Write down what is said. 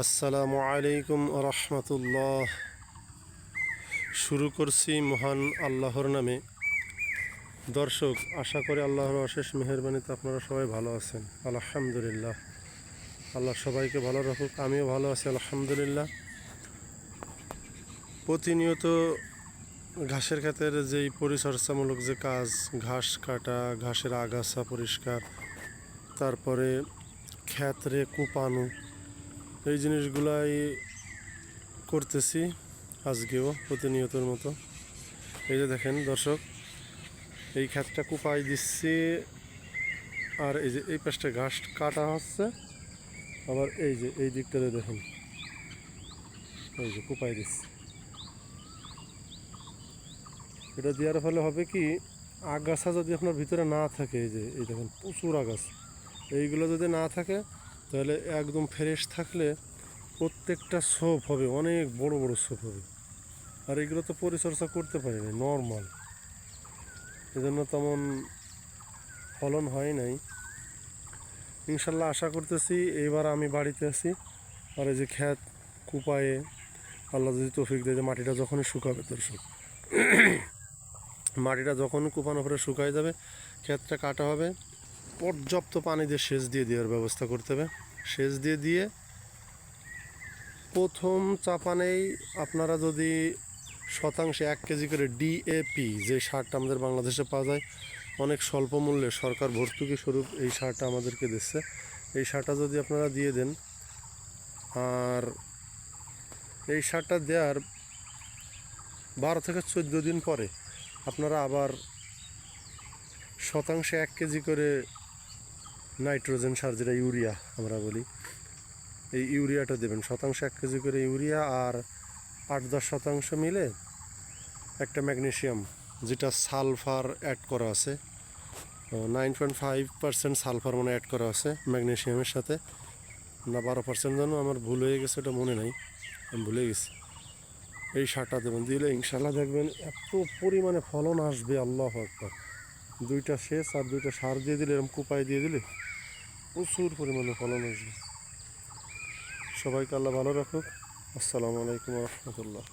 আসসালামু আলাইকুম রহমতুল্লাহ। শুরু করছি মহান আল্লাহর নামে। দর্শক, আশা করি আল্লাহর অশেষ মেহরবানিতে আপনারা সবাই ভালো আছেন। আলহামদুলিল্লাহ। আল্লাহ সবাইকে ভালো রাখুক, আমিও ভালো আছি, আলহামদুলিল্লাহ। প্রতিনিয়ত ঘাসের ক্ষেতের যেই পরিচর্যামূলক যে কাজ, ঘাস কাটা, ঘাসের আগাছা পরিষ্কার, তারপরে ক্ষেত্রে কুপানো এই জিনিসগুলাই করতেছি আজকেও প্রতিনিয়তর মতো। এই যে দেখেন দর্শক, এই ক্ষেতটা কুপাই দিচ্ছি আর এই যে এই পাশটা ঘাস কাটা হচ্ছে। আবার এই যে এই দিকটাতে দেখেন, এই যে কুপাই দিচ্ছি। এটা দেওয়ার ফলে হবে কি, আগাছা যদি আপনার ভিতরে না থাকে, এই যে এই দেখেন প্রচুর আগাছা, এইগুলো যদি না থাকে তাহলে একদম ফ্রেশ থাকলে প্রত্যেকটা সোপ হবে, অনেক বড় বড় সোপ হবে। আর এগুলো তো পরিচর্যা করতে পারি না নর্মাল এজন্য তেমন ফলন হয় নাই। ইনশাল্লাহ আশা করতেছি এইবার আমি বাড়িতে আছি, আর এই যে খ্যাত কুপায়ে আল্লাহ যদি তৌফিক দেয় যে মাটিটা যখনই শুকাবে, তোর দর্শক মাটিটা যখন কুপানোর পরে শুকায় যাবে, ক্ষেতটা কাটা হবে। পর্যাপ্ত পানি দিয়ে সেচ দিয়ে দেওয়ার ব্যবস্থা করতে হবে। সেচ দিয়ে দিয়ে প্রথম চাপানেই আপনারা যদি শতাংশে এক কেজি করে ডিএপি যে সারটা আমাদের বাংলাদেশে পাওয়া যায়, অনেক স্বল্প মূল্যে সরকার ভর্তুকি স্বরূপ এই সারটা আমাদেরকে দিচ্ছে। এই সারটা যদি আপনারা দিয়ে দেন, আর এই সারটা দেওয়ার বারো থেকে চোদ্দ দিন পরে আপনারা আবার শতাংশে এক কেজি করে নাইট্রোজেন সার, যেটা ইউরিয়া আমরা বলি, এই ইউরিয়াটা দেবেন। শতাংশ এক কেজি করে ইউরিয়া আর আট দশ শতাংশ মিলে একটা ম্যাগনেশিয়াম, যেটা সালফার অ্যাড করা আছে। Nine point five percent sulphur মানে অ্যাড করা আছে ম্যাগনেশিয়ামের সাথে। না, বারো পার্সেন্ট যেন আমার ভুল হয়ে গেছে, ওটা মনে নাই, আমি ভুলে গেছি। এই সারটা দেবেন, দিলে ইনশাল্লাহ দেখবেন এত পরিমাণে ফলন আসবে, আল্লাহ একবার দুইটা শেষ আর দুইটা সার দিয়ে দিলে, এরকম কুপায় দিয়ে দিলে প্রচুর পরিমাণে ফলন আসবে। সবাইকে আল্লাহ ভালো রাখুক। আসসালামু আলাইকুম রহমতুল্লাহ।